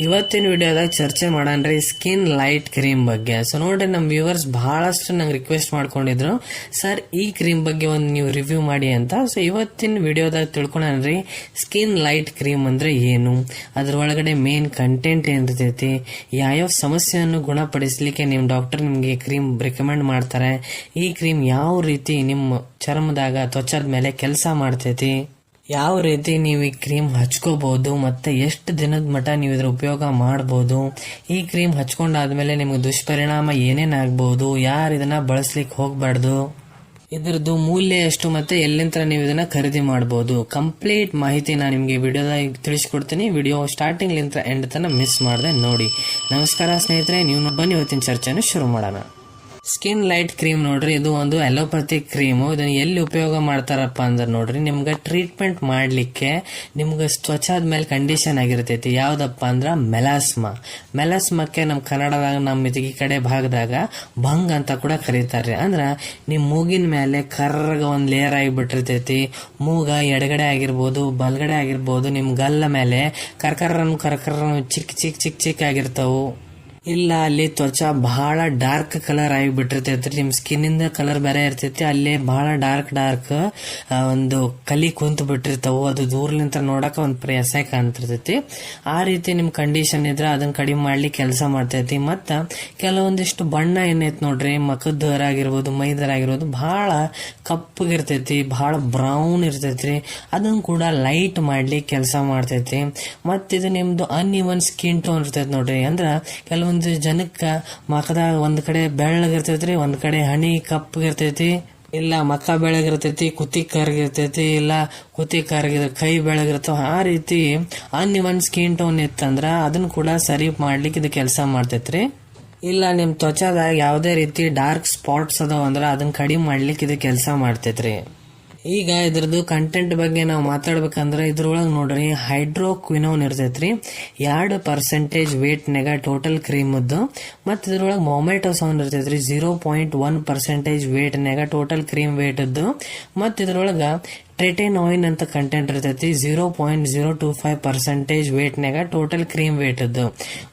ಇವತ್ತಿನ ವಿಡಿಯೋದಾಗ ಚರ್ಚೆ ಮಾಡನ್ರಿ ಸ್ಕಿನ್ ಲೈಟ್ ಕ್ರೀಮ್ ಬಗ್ಗೆ. ಸೊ ನೋಡ್ರಿ ನಮ್ಮ ವ್ಯೂವರ್ಸ್ ಬಹಳಷ್ಟು ನಂಗೆ ರಿಕ್ವೆಸ್ಟ್ ಮಾಡ್ಕೊಂಡಿದ್ರು. ಸರ್ ಈ ಕ್ರೀಮ್ ಬಗ್ಗೆ ಒಂದು ನೀವು ರಿವ್ಯೂ ಮಾಡಿ ಅಂತ. ಸೊ ಇವತ್ತಿನ ವಿಡಿಯೋದಾಗ ತಿಳ್ಕೊಳನ್ರಿ ಸ್ಕಿನ್ ಲೈಟ್ ಕ್ರೀಮ್ ಅಂದ್ರೆ ಏನು? ಅದ್ರ ಒಳಗಡೆ ಮೇನ್ ಕಂಟೆಂಟ್ ಏನಿರ್ತೈತಿ? ಯಾವ್ಯಾವ ಸಮಸ್ಯೆಯನ್ನು ಗುಣಪಡಿಸಲಿಕ್ಕೆ ನಿಮ್ಮ ಡಾಕ್ಟರ್ ನಿಮಗೆ ಕ್ರೀಮ್ ರೆಕಮೆಂಡ್ ಮಾಡ್ತಾರೆ? ಈ ಕ್ರೀಮ್ ಯಾವ ರೀತಿ ನಿಮ್ಮ ಚರ್ಮದಾಗ, ತ್ವಚದ ಮೇಲೆ ಕೆಲಸ ಮಾಡ್ತೈತಿ? ಯಾವ ರೀತಿ ನೀವು ಈ ಕ್ರೀಮ್ ಹಚ್ಕೋಬಹುದು ಮತ್ತೆ ಎಷ್ಟು ದಿನದ ಮಟ್ಟ ನೀವು ಇದ್ರ ಉಪಯೋಗ ಮಾಡಬಹುದು ಈ ಕ್ರೀಮ್ ಹಚ್ಕೊಂಡಾದ್ಮೇಲೆ ನಿಮ್ಗೆ ದುಷ್ಪರಿಣಾಮ ಏನೇನು ಆಗ್ಬಹುದು ಯಾರು ಇದನ್ನ ಬಳಸ್ಲಿಕ್ಕೆ ಹೋಗಬಾರ್ದು? ಇದ್ರದ್ದು ಮೂಲ್ಯ ಎಷ್ಟು ಮತ್ತೆ ಎಲ್ಲಿಂದ ನೀವು ಇದನ್ನ ಖರೀದಿ ಮಾಡಬಹುದು ಕಂಪ್ಲೀಟ್ ಮಾಹಿತಿ ನಾನು ನಿಮಗೆ ವಿಡಿಯೋದಾಗ ತಿಳಿಸ್ಕೊಡ್ತೀನಿ. ವಿಡಿಯೋ ಸ್ಟಾರ್ಟಿಂಗ್ ಲಿಂತ ಎಂಡ್ ತನಕ ಮಿಸ್ ಮಾಡದೆ ನೋಡಿ. ನಮಸ್ಕಾರ ಸ್ನೇಹಿತರೆ, ನೀವು ಬನ್ನಿ ಇವತ್ತಿನ ಚರ್ಚೆಯನ್ನು ಶುರು ಮಾಡೋಣ. ಸ್ಕಿನ್ ಲೈಟ್ ಕ್ರೀಮ್ ನೋಡ್ರಿ, ಇದು ಒಂದು ಅಲೋಪತಿ ಕ್ರೀಮ್ ಇದನ್ನ ಎಲ್ಲಿ ಉಪಯೋಗ ಮಾಡ್ತಾರಪ್ಪ ಅಂದ್ರೆ ನೋಡ್ರಿ, ನಿಮ್ಗೆ ಟ್ರೀಟ್ಮೆಂಟ್ ಮಾಡಲಿಕ್ಕೆ ನಿಮ್ಗೆ ಸ್ವಚ್ಛದ ಮೇಲೆ ಕಂಡೀಷನ್ ಆಗಿರ್ತೈತಿ. ಯಾವುದಪ್ಪ ಅಂದ್ರೆ ಮೆಲಾಸ್ಮಾ ಮೆಲಾಸ್ಮಕ್ಕೆ ನಮ್ಮ ಕನ್ನಡದಾಗ ನಮ್ಮ ಇದಕ್ಕೆ ಕಡೆ ಭಾಗದಾಗ ಭಂಗ್ ಅಂತ ಕೂಡ ಕರೀತಾರೆ. ಅಂದ್ರೆ ನಿಮ್ಮ ಮೂಗಿನ ಮೇಲೆ ಕರ್ರಗ ಒಂದು ಲೇಯರ್ ಆಗಿಬಿಟ್ಟಿರ್ತೈತಿ. ಮೂಗ ಎಡಗಡೆ ಆಗಿರ್ಬೋದು, ಬಲಗಡೆ ಆಗಿರ್ಬೋದು ನಿಮ್ಮ ಗಲ್ಲ ಮೇಲೆ ಕರ್ಕರ್ರನ್ನು ಕರ್ಕರ್ರನ್ನು ಚಿಕ್ಕ ಚಿಕ್ಕ ಚಿಕ್ಕ ಚಿಕ್ಕ ಆಗಿರ್ತಾವು. ಇಲ್ಲ, ಅಲ್ಲಿ ತ್ವಚ ಬಹಳ ಡಾರ್ಕ್ ಕಲರ್ ಆಗಿಬಿಟ್ಟಿರ್ತೈತ್ರಿ ನಿಮ್ಮ ಸ್ಕಿನ್ ಇಂದ ಕಲರ್ ಬೇರೆ ಇರ್ತೈತಿ. ಅಲ್ಲಿ ಬಹಳ ಡಾರ್ಕ್ ಡಾರ್ಕ್ ಒಂದು ಕಲಿ ಕುಂತು ಬಿಟ್ಟಿರ್ತಾವೆ. ಅದು ದೂರ್ಲಿಂತ ನೋಡಕ ಒಂದು ಪ್ರಯಾಸ ಕಾಣ್ತಿರ್ತೈತಿ. ಆ ರೀತಿ ನಿಮ್ಮ ಕಂಡೀಷನ್ ಇದ್ರೆ ಅದನ್ನು ಕಡಿಮೆ ಮಾಡ್ಲಿಕ್ಕೆ ಕೆಲಸ ಮಾಡ್ತೈತಿ. ಮತ್ತು ಕೆಲವೊಂದಿಷ್ಟು ಬಣ್ಣ ಏನೈತೆ ನೋಡ್ರಿ. ಮಕದ್ದರ ಆಗಿರ್ಬೋದು, ಮೈದರ ಆಗಿರ್ಬೋದು, ಬಹಳ ಕಪ್ಪಗಿರ್ತೈತಿ, ಬಹಳ ಬ್ರೌನ್ ಇರ್ತೈತಿ ಅದನ್ನು ಕೂಡ ಲೈಟ್ ಮಾಡ್ಲಿಕ್ಕೆ ಕೆಲಸ ಮಾಡ್ತೈತಿ. ಮತ್ತು ಇದು ನಿಮ್ಮದು ಅನ್ ಇವನ್ ಸ್ಕಿನ್ ಟೋನ್ ಇರ್ತೈತಿ ನೋಡ್ರಿ. ಅಂದ್ರೆ ಕೆಲವೊಂದು ಜನಕ್ಕ ಮಕದಾಗ ಒಂದು ಕಡೆ ಬೆಳ್ಳಗಿರ್ತೈತ್ರಿ ಒಂದು ಕಡೆ ಹಣಿ ಕಪ್ಪಗಿರ್ತೈತಿ ಇಲ್ಲ ಮಕ್ಕ ಬೆಳಗಿರ್ತೈತಿ ಕುತಿ ಕರ್ಗಿರ್ತೈತಿ ಇಲ್ಲ ಕುತಿ ಕರ್ಗಿದ ಕೈ ಬೆಳಗಿರ್ತಾವ ಆ ರೀತಿ ಅನ್ ಇವನ್ ಸ್ಕಿನ್ ಟೋನ್ ಇತ್ತಂದ್ರೆ ಅದನ್ನ ಕೂಡ ಸರಿ ಮಾಡ್ಲಿಕ್ಕೆ ಇದು ಕೆಲಸ ಮಾಡ್ತೈತ್ರಿ. ಇಲ್ಲ ನಿಮ್ಮ ತ್ವಚಾದಾಗ ಯಾವುದೇ ರೀತಿ ಡಾರ್ಕ್ ಸ್ಪಾಟ್ಸ್ ಅದಾವ ಅಂದ್ರ ಅದನ್ನ ಕಡಿಮೆ ಮಾಡ್ಲಿಕ್ಕೆ ಇದು ಕೆಲಸ ಮಾಡ್ತೈತ್ರಿ. ಈಗ ಇದ್ರದ್ದು ಕಂಟೆಂಟ್ ಬಗ್ಗೆ ನಾವು ಮಾತಾಡ್ಬೇಕಂದ್ರೆ ಇದ್ರೊಳಗೆ ನೋಡ್ರಿ ಹೈಡ್ರೋ ಕ್ವಿನೋನ್ ಇರ್ತೈತ್ರಿ. ಎರಡು ಪರ್ಸೆಂಟೇಜ್ ವೇಟ್ನಾಗ ಟೋಟಲ್ ಕ್ರೀಮದ್ದು ಮತ್ತು ಇದ್ರೊಳಗೆ ಮೊಮೆಟೋಸೋನ್ ಇರ್ತೈತ್ರಿ ಜೀರೋ ಪಾಯಿಂಟ್ ಒನ್ ಪರ್ಸೆಂಟೇಜ್ ವೇಟ್ನಾಗ ಟೋಟಲ್ ಕ್ರೀಮ್ ವೇಟದ್ದು ಮತ್ತು ಇದ್ರೊಳಗೆ ಟ್ರೆಟೆನಾಯಿನ್ ಅಂತ ಕಂಟೆಂಟ್ ಇರ್ತೈತಿ zero point zero two five percentage ವೇಟ್ನಾಗ total cream weight ಅದು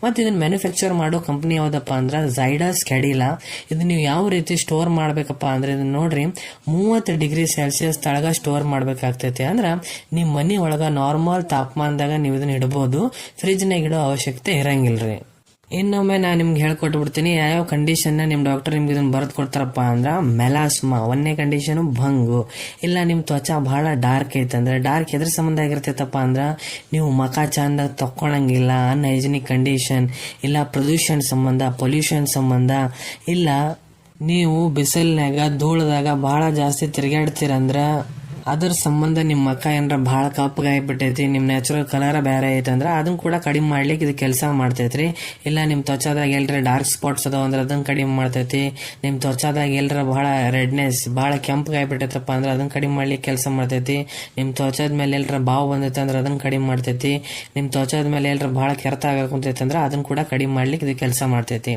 ಮತ್ತು ಇದನ್ನ ಮ್ಯಾನುಫ್ಯಾಕ್ಚರ್ ಮಾಡೋ ಕಂಪ್ನಿ ಯಾವುದಪ್ಪ ಅಂದ್ರೆ ಝೈಡಾ ಕೆಡಿಲಾ ಇದು ನೀವು ಯಾವ ರೀತಿ ಸ್ಟೋರ್ ಮಾಡಬೇಕಪ್ಪ ಅಂದ್ರೆ ಇದನ್ನ ನೋಡ್ರಿ, ಮೂವತ್ತು ಡಿಗ್ರಿ ಸೆಲ್ಸಿಯಸ್ ತಳಗ ಸ್ಟೋರ್ ಮಾಡ್ಬೇಕಾಗ್ತೈತಿ. ಅಂದ್ರೆ ನಿಮ್ಮ ಮನೆ ಒಳಗೆ ನಾರ್ಮಲ್ ತಾಪಮಾನದಾಗ ನೀವು ಇದನ್ನ ಇಡಬಹುದು ಫ್ರಿಜ್ನಾಗ ಇಡೋ ಅವಶ್ಯಕತೆ ಇರಂಗಿಲ್ರಿ. ಇನ್ನೊಮ್ಮೆ ನಾನು ನಿಮ್ಗೆ ಹೇಳ್ಕೊಟ್ಬಿಡ್ತೀನಿ, ಯಾವ್ಯಾವ ಕಂಡೀಷನ್ನ ನಿಮ್ಮ ಡಾಕ್ಟರ್ ನಿಮ್ಗೆ ಇದನ್ನು ಬರೆದು ಕೊಡ್ತಾರಪ್ಪ ಅಂದ್ರೆ ಮೆಲಾಸ್ಮಾ ಒಂದನೇ ಕಂಡೀಷನು ಭಂಗು. ಇಲ್ಲ ನಿಮ್ಮ ತ್ವಚ ಬಹಳ ಡಾರ್ಕ್ ಐತಂದ್ರೆ ಡಾರ್ಕ್ ಎದ್ರ ಸಂಬಂಧ ಆಗಿರ್ತೈತಪ್ಪ ಅಂದ್ರೆ ನೀವು ಮಖ ಚಂದ ತಕ್ಕೊಳಂಗಿಲ್ಲ ಅನ್ಹೈಜಿನಿಕ್ ಕಂಡೀಷನ್ ಇಲ್ಲ ಪ್ರದೂಷಣ ಸಂಬಂಧ ಪೊಲ್ಯೂಷನ್ ಸಂಬಂಧ, ಇಲ್ಲ ನೀವು ಬಿಸಿಲಿನಾಗ ಧೂಳದಾಗ ಭಾಳ ಜಾಸ್ತಿ ತಿರ್ಗಾಡ್ತೀರಂದ್ರ ಅದ್ರ ಸಂಬಂಧ ನಿಮ್ಮ ಅಕ್ಕ ಏನಾರ ಭಾಳ ಕಪ್ಪಗಾಗ್ಬಿಟ್ಟೈತಿ ನಿಮ್ಮ ನ್ಯಾಚುರಲ್ ಕಲರ್ ಬೇರೆ ಐತಂದ್ರ ಅದನ್ನ ಕೂಡ ಕಡಿಮೆ ಮಾಡ್ಲಿಕ್ಕೆ ಇದು ಕೆಲಸ ಮಾಡ್ತೈತ್ರಿ. ಇಲ್ಲ ನಿಮ್ಮ ತ್ವಚಾದಾಗ ಎಲ್ರ ಡಾರ್ಕ್ ಸ್ಪಾಟ್ಸ್ ಅದಾವ ಅಂದ್ರೆ ಅದನ್ನ ಕಡಿಮೆ ಮಾಡ್ತೈತಿ. ನಿಮ್ಮ ತ್ವಚಾದಾಗ ಎಲ್ರ ಬಹಳ ರೆಡ್ನೆಸ್ ಭಾಳ ಕೆಂಪಗಾಗ್ಬಿಟ್ಟೈತಪ್ಪ ಅಂದ್ರೆ ಅದನ್ನ ಕಡಿಮೆ ಮಾಡ್ಲಿಕ್ಕೆ ಕೆಲಸ ಮಾಡ್ತೈತಿ. ನಿಮ್ಮ ತ್ವಚದ ಮೇಲೆ ಎಲ್ರ ಬಾವು ಬಂದೈತೆ ಅಂದ್ರೆ ಅದನ್ನ ಕಡಿಮೆ ಮಾಡ್ತೈತಿ. ನಿಮ್ಮ ತ್ವಚದ ಮೇಲೆ ಎಲ್ರ ಭಾಳ ಕೆರೆತ ಆಗಕುಂತೈತೆ ಅಂದ್ರೆ ಅದನ್ನ ಕೂಡ ಕಡಿಮೆ ಮಾಡ್ಲಿಕ್ಕೆ ಇದು ಕೆಲಸ ಮಾಡ್ತೈತಿ.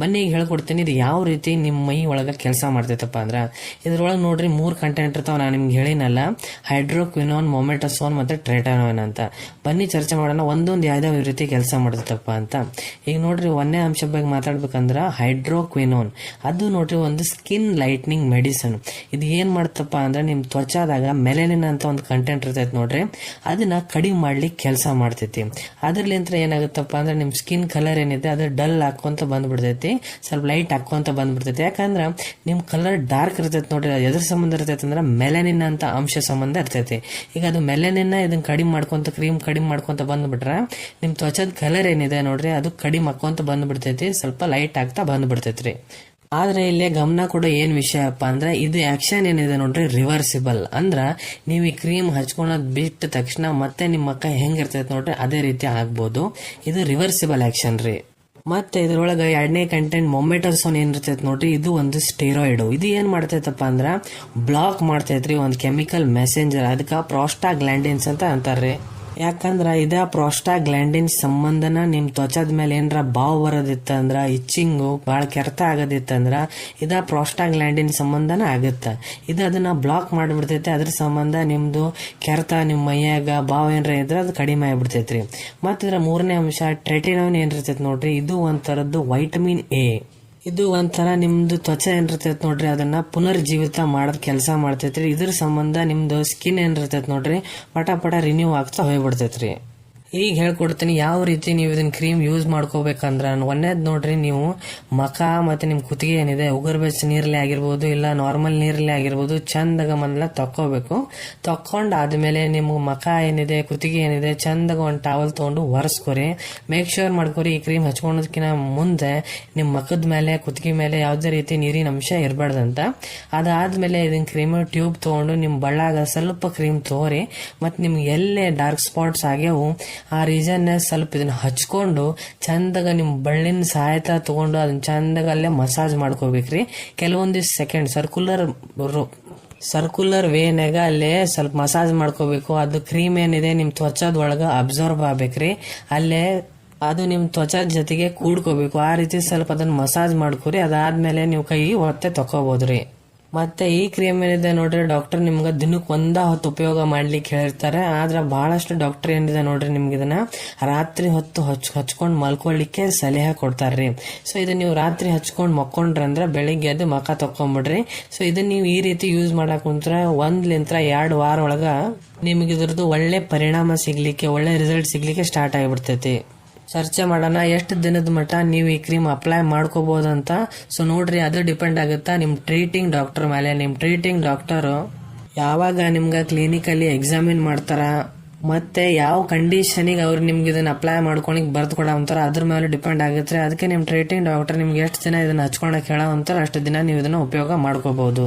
ಬನ್ನಿ ಈಗ ಹೇಳ್ಕೊಡ್ತೀನಿ ಇದು ಯಾವ ರೀತಿ ನಿಮ್ಮ ಮೈ ಒಳಗೆ ಕೆಲಸ ಮಾಡ್ತೈತಪ್ಪ ಅಂದ್ರೆ. ಇದ್ರೊಳಗೆ ನೋಡ್ರಿ ಮೂರು ಕಂಟೆಂಟ್ ಇರ್ತಾವ, ನಾನು ನಿಮ್ಗೆ ಹೇಳಿನಲ್ಲ ಹೈಡ್ರೋಕ್ವಿನೋನ್, ಮೊಮೆಟಸೋನ್ ಮತ್ತೆ ಟ್ರೆಟಾನೋನ್ ಅಂತ. ಬನ್ನಿ ಚರ್ಚೆ ಮಾಡೋಣ, ಒಂದೊಂದು ಯಾವ್ದಾವ ರೀತಿ ಕೆಲಸ ಮಾಡುತ್ತಪ್ಪ ಅಂತ. ಈಗ ನೋಡ್ರಿ, ಒಂದೇ ಅಂಶ ಬಗ್ಗೆ ಮಾತಾಡ್ಬೇಕಂದ್ರ ಹೈಡ್ರೋಕ್ವಿನೋನ್. ಅದು ನೋಡ್ರಿ, ಒಂದು ಸ್ಕಿನ್ ಲೈಟ್ನಿಂಗ್ ಮೆಡಿಸನ್. ಇದು ಏನು ಮಾಡ್ತಪ್ಪ ಅಂದ್ರೆ ನಿಮ್ಮ ತ್ವಚಾದಾಗ ಮೆಲೆನಿನ್ ಅಂತ ಒಂದು ಕಂಟೆಂಟ್ ಇರ್ತೈತಿ ನೋಡ್ರಿ, ಅದನ್ನ ಕಡಿಮೆ ಮಾಡ್ಲಿಕ್ಕೆ ಕೆಲಸ ಮಾಡ್ತೈತಿ. ಅದ್ರಲಿಂತ್ರ ಏನಾಗುತ್ತಪ್ಪ ಅಂದ್ರೆ ನಿಮ್ಮ ಸ್ಕಿನ್ ಕಲರ್ ಏನಿದೆ, ಅದು ಡಲ್ ಹಾಕೊಂತ ಬಂದ್ಬಿಡ್ತೈತಿ, ಸ್ವಲ್ಪ ಲೈಟ್ ಹಾಕೊಂತ ಬಂದ್ಬಿಡ್ತೈತಿ. ಯಾಕಂದ್ರೆ ನಿಮ್ಮ ಕಲರ್ ಡಾರ್ಕ್ ಇರ್ತೈತೆ ನೋಡ್ರಿ ಎದ್ರ ಸಂಬಂಧ ಇರ್ತೈತಿ ಅಂದ್ರೆ ಮೆಲೆನಿನ್ ಅಂತ ಅಂಶ ಸಂಬಂಧ ಇರ್ತೈತಿ. ಈಗ ಅದು ಮೆಲೆನಿನ ಇದನ್ನ ಕಡಿಮೆ ಮಾಡ್ಕೊಂತ, ಕ್ರೀಮ್ ಕಡಿಮೆ ಮಾಡ್ಕೊಂತ ಬಂದ್ಬಿಟ್ರೆ ನಿಮ್ಮ ತ್ವಚದ ಕಲರ್ ಏನಿದೆ ನೋಡ್ರಿ, ಅದು ಕಡಿಮೆ ಹಾಕೊಂತ ಬಂದ್ಬಿಡ್ತೈತಿ, ಸ್ವಲ್ಪ ಲೈಟ್ ಆಗ್ತಾ ಬಂದ್ಬಿಡ್ತೈತ್ರಿ. ಆದ್ರೆ ಇಲ್ಲಿ ಗಮನ ಕೂಡ ಏನ್ ವಿಷಯಪ್ಪ ಅಂದ್ರೆ, ಇದು ಆಕ್ಷನ್ ಏನಿದೆ ನೋಡ್ರಿ ರಿವರ್ಸಿಬಲ್ ಅಂದ್ರ ನೀವು ಈ ಕ್ರೀಮ್ ಹಚ್ಕೊಳೋದ್ ಬಿಟ್ಟ ತಕ್ಷಣ ಮತ್ತೆ ನಿಮ್ಮ ಮಕ್ಕ ಹೆಂಗಿರ್ತೈತೆ ನೋಡ್ರಿ, ಅದೇ ರೀತಿ ಆಗ್ಬೋದು. ಇದು ರಿವರ್ಸಿಬಲ್ ಆಕ್ಷನ್ ರೀ. ಮತ್ತೆ ಇದ್ರೊಳಗೆ ಎರಡನೇ ಕಂಟೆಂಟ್ ಮೊಮೆಟರ್ಸೋನ್ ಏನಿರ್ತೈತೆ ನೋಡ್ರಿ, ಇದು ಒಂದು ಸ್ಟೀರಾಯ್ಡ್ ಇದು ಏನ್ ಮಾಡ್ತೈತಪ್ಪ ಅಂದ್ರ ಬ್ಲಾಕ್ ಮಾಡ್ತೈತ್ರಿ ಒಂದು ಕೆಮಿಕಲ್ ಮೆಸೆಂಜರ್ ಅದಕ್ಕೆ ಪ್ರಾಸ್ಟಾ ಗ್ಲ್ಯಾಂಡಿನ್ಸ್ ಅಂತ ಅಂತಾರ್ರಿ. ಯಾಕಂದ್ರ ಇದ ಪ್ರೋಸ್ಟಾಗ್ಲ್ಯಾಂಡಿನ್ ಸಂಬಂಧನ ನಿಮ್ ತ್ವಚದ ಮೇಲೆ ಏನರ ಬಾವು ಬರೋದಿತ್ತಂದ್ರ ಇಚ್ಚಿಂಗು ಭಾಳ ಕೆರೆತ ಆಗೋದಿತ್ತಂದ್ರ, ಇದ ಪ್ರೋಸ್ಟಾಗ್ಲ್ಯಾಂಡಿನ್ ಸಂಬಂಧನ ಆಗುತ್ತೆ. ಇದು ಅದನ್ನ ಬ್ಲಾಕ್ ಮಾಡಿಬಿಡ್ತೈತಿ, ಅದ್ರ ಸಂಬಂಧ ನಿಮ್ದು ಕೆರೆತ ನಿಮ್ಮ ಮೈಯಾಗ ಬಾವು ಏನರ ಇದ್ರೆ ಅದು ಕಡಿಮೆ ಆಗಿಬಿಡ್ತೈತ್ರಿ. ಮತ್ತ ಇದ್ರ ಮೂರನೇ ಅಂಶ, ಟ್ರೆಟಿನೋನ್ ಏನಿರ್ತೈತಿ ನೋಡ್ರಿ, ಇದು ಒಂಥರದ್ದು ವೈಟಮಿನ್ ಎ ಇದು ಒಂಥರ ನಿಮ್ದು ತ್ವಚೆ ಏನಿರ್ತೈತೆ ನೋಡ್ರಿ, ಅದನ್ನ ಪುನರ್ಜೀವಿತ ಮಾಡೋದ್ ಕೆಲಸ ಮಾಡ್ತೈತ್ರಿ. ಇದ್ರ ಸಂಬಂಧ ನಿಮ್ದು ಸ್ಕಿನ್ ಏನಿರ್ತೈತೆ ನೋಡ್ರಿ, ಪಟ ಪಟ ರಿನ್ಯೂ ಆಗ್ತಾ ಹೋಗ್ಬಿಡ್ತೈತ್ರಿ. ಈಗ ಹೇಳ್ಕೊಡ್ತೀನಿ, ಯಾವ ರೀತಿ ನೀವು ಇದನ್ನ ಕ್ರೀಮ್ ಯೂಸ್ ಮಾಡ್ಕೋಬೇಕಂದ್ರೆ ಒಂದೇದ್ ನೋಡ್ರಿ, ನೀವು ಮಖ ಮತ್ತೆ ನಿಮ್ಮ ಕುತ್ತಿಗೆ ಏನಿದೆ, ಉಗುರು ಬೆಚ್ಚ ನೀರಲ್ಲೇ ಆಗಿರ್ಬೋದು, ಇಲ್ಲ ನಾರ್ಮಲ್ ನೀರಲ್ಲೇ ಆಗಿರ್ಬೋದು, ಚಂದಾಗ ಮೊದಲ ತಕ್ಕೋಬೇಕು. ತಕ್ಕೊಂಡು ಆದಮೇಲೆ ನಿಮ್ಗೆ ಮಖ ಏನಿದೆ, ಕುತ್ತಿಗೆ ಏನಿದೆ, ಚಂದಾಗ ಒಂದು ಟಾವಲ್ ತಗೊಂಡು ಒರೆಸ್ಕೊರಿ. ಮೇಕ್ ಶೋರ್ ಮಾಡ್ಕೊರಿ, ಈ ಕ್ರೀಮ್ ಹಚ್ಕೊಳೋದಕ್ಕಿಂತ ಮುಂದೆ ನಿಮ್ಮ ಮಖದ ಮೇಲೆ, ಕುತ್ತಿಗೆ ಮೇಲೆ ಯಾವುದೇ ರೀತಿ ನೀರಿನ ಅಂಶ ಇರಬಾರ್ದಂತ. ಅದಾದ್ಮೇಲೆ ಇದನ್ನ ಕ್ರೀಮ್ ಟ್ಯೂಬ್ ತಗೊಂಡು ನಿಮ್ಮ ಬಳ್ಳಾಗ ಸ್ವಲ್ಪ ಕ್ರೀಮ್ ತೋರಿ, ಮತ್ತು ನಿಮ್ಗೆ ಎಲ್ಲೇ ಡಾರ್ಕ್ ಸ್ಪಾಟ್ಸ್ ಆಗ್ಯಾವು ಆ ರೀಸನ್ ಸ್ವಲ್ಪ ಇದನ್ನ ಹಚ್ಕೊಂಡು ಚಂದಾಗ ನಿಮ್ ಬಳ್ಳಿನ ಸಹಾಯತ ತಗೊಂಡು ಅದನ್ನ ಚಂದಾಗ ಅಲ್ಲೇ ಮಸಾಜ್ ಮಾಡ್ಕೋಬೇಕ್ರಿ. ಕೆಲವೊಂದಿಷ್ಟು ಸೆಕೆಂಡ್ ಸರ್ಕುಲರ್ ಸರ್ಕುಲರ್ ವೇನಾಗ ಅಲ್ಲೇ ಸ್ವಲ್ಪ ಮಸಾಜ್ ಮಾಡ್ಕೋಬೇಕು. ಅದು ಕ್ರೀಮ್ ಏನಿದೆ ನಿಮ್ಮ ತ್ವಚದ ಒಳಗ ಅಬ್ಸರ್ವ್ ಆಗ್ಬೇಕ್ರಿ. ಅಲ್ಲೇ ಅದು ನಿಮ್ಮ ತ್ವಚದ ಜೊತೆಗೆ ಕೂಡ್ಕೋಬೇಕು. ಆ ರೀತಿ ಸ್ವಲ್ಪ ಅದನ್ನ ಮಸಾಜ್ ಮಾಡ್ಕೋರಿ. ಅದಾದ್ಮೇಲೆ ನೀವು ಕೈ ಒತ್ತೆ ತಕೋಬಹುದ್ರಿ ಮತ್ತೆ ಈ ಕ್ರೀಮ್ ಏನಿದೆ ನೋಡ್ರಿ, ಡಾಕ್ಟರ್ ನಿಮ್ಗೆ ದಿನಕ್ಕೆ ಒಂದ ಹೊತ್ತು ಉಪಯೋಗ ಮಾಡ್ಲಿಕ್ಕೆ ಹೇಳಿರ್ತಾರೆ ಆದ್ರೆ ಬಹಳಷ್ಟು ಡಾಕ್ಟರ್ ಏನಿದೆ ನೋಡ್ರಿ ನಿಮ್ಗೆ ಇದನ್ನ ರಾತ್ರಿ ಹೊತ್ತು ಹಚ್, ಹಚ್ಕೊಂಡು ಮಲ್ಕೊಳ್ಳಿಕ್ಕೆ ಸಲಹೆ ಕೊಡ್ತಾರ್ರಿ. ಸೊ ಇದನ್ನ ನೀವು ರಾತ್ರಿ ಹಚ್ಕೊಂಡು ಮಕ್ಕೊಂಡ್ರಿ ಅಂದ್ರೆ ಬೆಳಿಗ್ಗೆ ಅದು ಮಕ ತಕೊಂಡ್ಬಿಡ್ರಿ ಸೊ ಇದನ್ನ ನೀವು ಈ ರೀತಿ ಯೂಸ್ ಮಾಡಕ್ ಕುಂತ್ರ ಒಂದ್ಲಿಂತ್ರ ಎರಡು ವಾರ ಒಳಗ ನಿಮ್ಗೆ ಇದ್ರದ್ದು ಒಳ್ಳೆ ಪರಿಣಾಮ ಸಿಗ್ಲಿಕ್ಕೆ, ಒಳ್ಳೆ ರಿಸಲ್ಟ್ ಸಿಗ್ಲಿಕ್ಕೆ ಸ್ಟಾರ್ಟ್ ಆಗಿಬಿಡ್ತೈತಿ. ಚರ್ಚೆ ಮಾಡೋಣ, ಎಷ್ಟು ದಿನದ ಮಟ್ಟ ನೀವು ಈ ಕ್ರೀಮ್ ಅಪ್ಲೈ ಮಾಡ್ಕೋಬಹುದಂತ ಸೊ ನೋಡ್ರಿ, ಅದು ಡಿಪೆಂಡ್ ಆಗುತ್ತಾ. ನಿಮ್ ಟ್ರೀಟಿಂಗ್ ಡಾಕ್ಟರ್ ಮೇಲೆ, ನಿಮ್ ಟ್ರೀಟಿಂಗ್ ಡಾಕ್ಟರ್ ಯಾವಾಗ ನಿಮ್ಗೆ ಕ್ಲಿನಿಕಲ್ಲಿ ಎಕ್ಸಾಮಿನ್ ಮಾಡ್ತಾರ, ಮತ್ತೆ ಯಾವ ಕಂಡೀಷನಿಗೆ ಅವ್ರು ನಿಮ್ಗೆ ಇದನ್ನ ಅಪ್ಲೈ ಮಾಡ್ಕೊಳಕ್ ಬರ್ದು ಕೊಡ ಅಂತಾರ, ಅದ್ರ ಮೇಲೆ ಡಿಪೆಂಡ್ ಆಗುತ್ತೆ. ಅದಕ್ಕೆ ನಿಮ್ ಟ್ರೀಟಿಂಗ್ ಡಾಕ್ಟರ್ ನಿಮ್ಗೆ ಎಷ್ಟು ದಿನ ಇದನ್ನ ಹಚ್ಕೊಳಕ್ ಹೇಳೋ ಅಂತಾರ, ಅಷ್ಟು ದಿನ ನೀವು ಇದನ್ನ ಉಪಯೋಗ ಮಾಡ್ಕೋಬಹುದು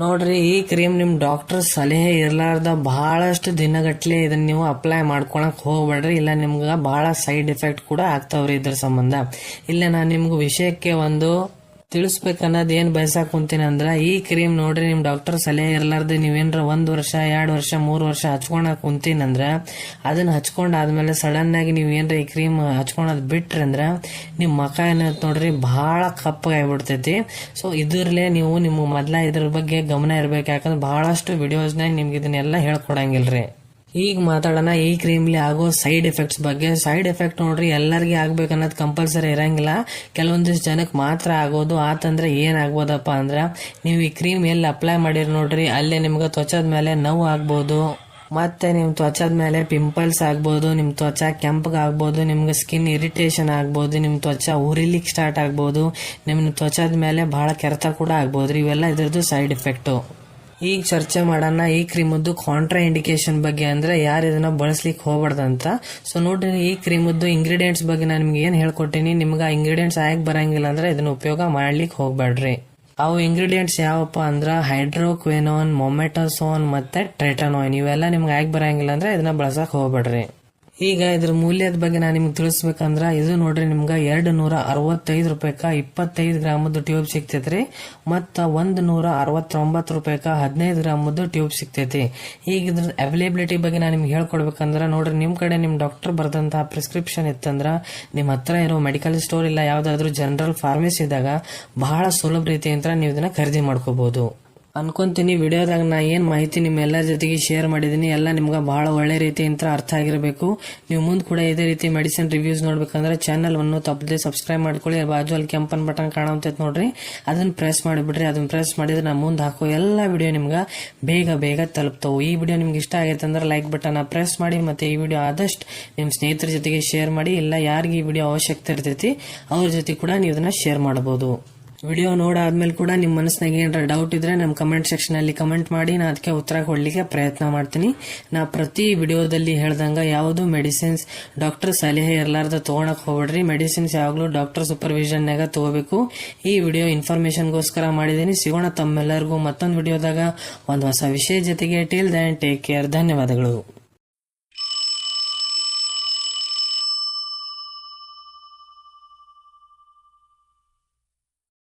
ನೋಡ್ರಿ, ಈ ಕ್ರೀಮ್ ನಿಮ್ ಡಾಕ್ಟರ್ ಸಲಹೆ ಇರ್ಲಾರ್ದ ಬಹಳಷ್ಟು ದಿನಗಟ್ಲೆ ಇದನ್ನ ನೀವು ಅಪ್ಲೈ ಮಾಡ್ಕೊಳಕ್ ಹೋಗ್ಬೇಡ್ರಿ. ಇಲ್ಲ ನಿಮ್ಗೆ ಬಹಳ ಸೈಡ್ ಎಫೆಕ್ಟ್ ಕೂಡ ಆಗ್ತಾವ್ರಿ ಇದ್ರ ಸಂಬಂಧ. ಇಲ್ಲ, ನಾನು ನಿಮ್ಗೆ ವಿಷಯಕ್ಕೆ ಒಂದು ತಿಳಿಸ್ಬೇಕನ್ನೋದು ಏನು ಬಯಸಕ್ಕೆ ಕುಂತೀನಿ ಅಂದ್ರೆ, ಈ ಕ್ರೀಮ್ ನೋಡ್ರಿ ನಿಮ್ಮ ಡಾಕ್ಟರ್ ಸಲಹೆ ಇರ್ಲಾರ್ದೆ ನೀವೇನ್ರ ಒಂದು ವರ್ಷ, ಎರಡು ವರ್ಷ, ಮೂರು ವರ್ಷ ಹಚ್ಕೊಳಕ್ ಕುಂತೀನಿ ಅದನ್ನ ಅದನ್ನು ಹಚ್ಕೊಂಡು ಸಡನ್ ಆಗಿ ನೀವು ಏನ್ರ ಈ ಕ್ರೀಮ್ ಹಚ್ಕೊಳೋದು ಬಿಟ್ರಿ ಅಂದ್ರೆ ನಿಮ್ಮ ಮಕ ಏನಾಯ್ತು ನೋಡ್ರಿ ಬಹಳ ಕಪ್ಪಗಾಗ್ಬಿಡ್ತೈತಿ ಸೊ ಇದ್ರಲ್ಲೇ ನೀವು ನಿಮ್ಮ ಮೊದಲ ಇದ್ರ ಬಗ್ಗೆ ಗಮನ ಇರಬೇಕು, ಯಾಕಂದ್ರೆ ಬಹಳಷ್ಟು ವಿಡಿಯೋಸ್ನಾಗ ನಿಮ್ಗೆ ಇದನ್ನೆಲ್ಲ ಹೇಳ್ಕೊಡಂಗಿಲ್ರಿ. ಈಗ ಮಾತಾಡೋಣ, ಈ ಕ್ರೀಮ್ಲಿ ಆಗೋ ಸೈಡ್ ಎಫೆಕ್ಟ್ಸ್ ಬಗ್ಗೆ. ಸೈಡ್ ಎಫೆಕ್ಟ್ ನೋಡ್ರಿ, ಎಲ್ಲರಿಗೆ ಆಗ್ಬೇಕು ಅನ್ನೋದು ಕಂಪಲ್ಸರಿ ಇರಂಗಿಲ್ಲ. ಕೆಲವೊಂದಿಷ್ಟು ಜನಕ್ಕೆ ಮಾತ್ರ ಆಗೋದು. ಆತಂದ್ರೆ ಏನಾಗ್ಬೋದಪ್ಪ ಅಂದ್ರೆ, ನೀವು ಈ ಕ್ರೀಮ್ ಎಲ್ಲಿ ಅಪ್ಲೈ ಮಾಡಿರಿ ನೋಡ್ರಿ, ಅಲ್ಲೇ ನಿಮ್ಗೆ ತ್ವಚದ ಮೇಲೆ ನೋವು ಆಗ್ಬೋದು. ಮತ್ತೆ ನಿಮ್ಮ ತ್ವಚದ ಮೇಲೆ ಪಿಂಪಲ್ಸ್ ಆಗ್ಬೋದು ನಿಮ್ಮ ತ್ವಚ ಕೆಂಪಗಾಗ್ಬೋದು ನಿಮ್ಗೆ ಸ್ಕಿನ್ ಇರಿಟೇಷನ್ ಆಗ್ಬೋದು ನಿಮ್ಮ ತ್ವಚ ಉರಿಲಿಕ್ಕೆ ಸ್ಟಾರ್ಟ್ ಆಗ್ಬೋದು ನಿಮ್ಮ ತ್ವಚದ ಮೇಲೆ ಬಹಳ ಕೆರೆತ ಕೂಡ ಆಗ್ಬೋದ್ರಿ. ಇವೆಲ್ಲ ಇದ್ರದ್ದು ಸೈಡ್ ಎಫೆಕ್ಟ್ ಈಗ ಚರ್ಚೆ ಮಾಡೋಣ, ಈ ಕ್ರೀಮದ್ದು ಕಾಂಟ್ರಾ ಇಂಡಿಕೇಶನ್ ಬಗ್ಗೆ ಅಂದ್ರೆ ಯಾರು ಇದನ್ನ ಬಳಸ್ಲಿಕ್ಕೆ ಹೋಗ್ಬಾರ್ದಂತ. ಸೊ ನೋಡ್ರಿ, ಈ ಕ್ರೀಮದ್ದು ಇಂಗ್ರೀಡಿಯೆಂಟ್ಸ್ ಬಗ್ಗೆ ನಾನು ನಿಮ್ಗೆ ಏನು ಹೇಳ್ಕೊಟ್ಟಿನಿ, ನಿಮ್ಗೆ ಆ ಇಂಗ್ರೀಡಿಯೆಂಟ್ಸ್ ಆಯಕ್ ಬರಂಗಿಲ್ಲ ಅಂದ್ರೆ ಇದನ್ನ ಉಪಯೋಗ ಮಾಡ್ಲಿಕ್ಕೆ ಹೋಗ್ಬೇಡ್ರಿ ಅವು ಇಂಗ್ರೀಡಿಯೆಂಟ್ಸ್ ಯಾವಪ್ಪ ಅಂದ್ರೆ ಹೈಡ್ರೋಕ್ವೆನೋನ್ ಮೊಮೆಟೋಸೋನ್ ಮತ್ತೆ ಟ್ರೆಟನೋನ್ ಇವೆಲ್ಲ ನಿಮ್ಗೆ ಆಗಿ ಬರಂಗಿಲ್ಲ ಅಂದ್ರೆ ಇದನ್ನ ಬಳಸಕ್ ಹೋಗ್ಬೇಡ್ರಿ ಈಗ ಇದ್ರ ಮೂಲ್ಯದ ಬಗ್ಗೆ ನಾನು ನಿಮ್ಗೆ ತಿಳಿಸ್ಬೇಕಂದ್ರ ಇದು ನೋಡ್ರಿ ನಿಮ್ಗೆ ಎರಡು ನೂರ ಅರವತ್ತೈದು ರೂಪಾಯಿಕ ಇಪ್ಪತ್ತೈದು ಗ್ರಾಮದ ಟ್ಯೂಬ್ ಸಿಗ್ತೈತ್ರಿ. ಮತ್ತು ಒಂದು ನೂರ ಅರವತ್ತೊಂಬತ್ತು ರೂಪಾಯಿಕ ಹದಿನೈದು ಗ್ರಾಮದ ಟ್ಯೂಬ್ ಸಿಗ್ತೈತಿ. ಈಗ ಇದ್ರ ಅವೈಲೇಬಿಲಿಟಿ ಬಗ್ಗೆ ನಾನು ನಿಮ್ಗೆ ಹೇಳ್ಕೊಡ್ಬೇಕಂದ್ರ ನೋಡ್ರಿ ನಿಮ್ಮ ಕಡೆ ನಿಮ್ಮ ಡಾಕ್ಟರ್ ಬರ್ದಂತಹ ಪ್ರಿಸ್ಕ್ರಿಪ್ಷನ್ ಇತ್ತಂದ್ರೆ ನಿಮ್ಮ ಹತ್ರ ಇರೋ ಮೆಡಿಕಲ್ ಸ್ಟೋರ್ ಇಲ್ಲ ಯಾವುದಾದ್ರೂ ಜನರಲ್ ಫಾರ್ಮಸಿ ಇದ್ದಾಗ ಬಹಳ ಸುಲಭ ರೀತಿಯಿಂದ ನೀವು ಇದನ್ನ ಖರೀದಿ ಮಾಡ್ಕೋಬಹುದು ಅನ್ಕೊಂತೀನಿ, ವಿಡಿಯೋದಾಗ ನಾ ಏನು ಮಾಹಿತಿ ನಿಮ್ಮ ಎಲ್ಲರ ಜೊತೆಗೆ ಶೇರ್ ಮಾಡಿದ್ದೀನಿ ಎಲ್ಲ ನಿಮ್ಗೆ ಬಹಳ ಒಳ್ಳೆ ರೀತಿಯಿಂದ ಅರ್ಥ ಆಗಿರಬೇಕು. ನೀವು ಮುಂದೆ ಕೂಡ ಇದೇ ರೀತಿ ಮೆಡಿಸಿನ್ ರಿವ್ಯೂಸ್ ನೋಡ್ಬೇಕಂದ್ರೆ ಚಾನಲ್ ಅನ್ನು ತಪ್ಪದೆ ಸಬ್ಸ್ಕ್ರೈಬ್ ಮಾಡ್ಕೊಳ್ಳಿ ಬಾಜು ಅಲ್ಲಿ ಕೆಂಪನ್ ಬಟನ್ ಕಾಣುವಂತೈತೆ ನೋಡ್ರಿ. ಅದನ್ನ ಪ್ರೆಸ್ ಮಾಡಿಬಿಡ್ರಿ ಅದನ್ನ ಪ್ರೆಸ್ ಮಾಡಿದ್ರೆ ನಾ ಮುಂದೆ ಹಾಕೋ ಎಲ್ಲ ವಿಡಿಯೋ ನಿಮ್ಗೆ ಬೇಗ ಬೇಗ ತಲುಪ್ತಾವು. ಈ ವಿಡಿಯೋ ನಿಮ್ಗೆ ಇಷ್ಟ ಆಗೈತೆ ಅಂದ್ರೆ ಲೈಕ್ ಬಟನ್ ಪ್ರೆಸ್ ಮಾಡಿ ಮತ್ತೆ ಈ ವಿಡಿಯೋ ಆದಷ್ಟು ನಿಮ್ಮ ಸ್ನೇಹಿತರ ಜೊತೆಗೆ ಶೇರ್ ಮಾಡಿ, ಇಲ್ಲ ಯಾರಿಗೆ ಈ ವಿಡಿಯೋ ಅವಶ್ಯಕತೆ ಇರ್ತೈತಿ, ಅವ್ರ ಜೊತೆ ಕೂಡ ನೀವು ಇದನ್ನು ಶೇರ್ ಮಾಡಬಹುದು ವಿಡಿಯೋ ನೋಡಾದ್ಮೇಲೆ ಕೂಡ ನಿಮ್ಮ ಮನಸ್ಸಿನಾಗ ಏನಾರ ಡೌಟ್ ಇದ್ರೆ ನಮ್ಮ ಕಮೆಂಟ್ ಸೆಕ್ಷನ್ ಅಲ್ಲಿ ಕಮೆಂಟ್ ಮಾಡಿ ನಾ ಅದಕ್ಕೆ ಉತ್ತರ ಕೊಡಲಿಕ್ಕೆ ಪ್ರಯತ್ನ ಮಾಡ್ತೀನಿ. ನಾ ಪ್ರತಿ ವಿಡಿಯೋದಲ್ಲಿ ಹೇಳ್ದಂಗೆ ಯಾವುದು ಮೆಡಿಸಿನ್ಸ್ ಡಾಕ್ಟರ್ ಸಲಹೆ ಇರ್ಲಾರ್ದ ತಗೊಳಕ್ ಹೋಗ್ಬೇಡ್ರಿ. ಮೆಡಿಸಿನ್ಸ್ ಯಾವಾಗಲೂ ಡಾಕ್ಟರ್ ಸೂಪರ್ವಿಷನ್ನಾಗ ತಗೋಬೇಕು. ಈ ವಿಡಿಯೋ ಇನ್ಫಾರ್ಮೇಷನ್ಗೋಸ್ಕರ ಮಾಡಿದ್ದೀನಿ. ಸಿಗೋಣ ತಮ್ಮೆಲ್ಲರಿಗೂ ಮತ್ತೊಂದು ವಿಡಿಯೋದಾಗ. ಒಂದು ಹೊಸ ವಿಷಯ ಜೊತೆಗೆ. ಟಿಲ್ ದನ್ ಟೇಕ್ ಕೇರ್ ಧನ್ಯವಾದಗಳು.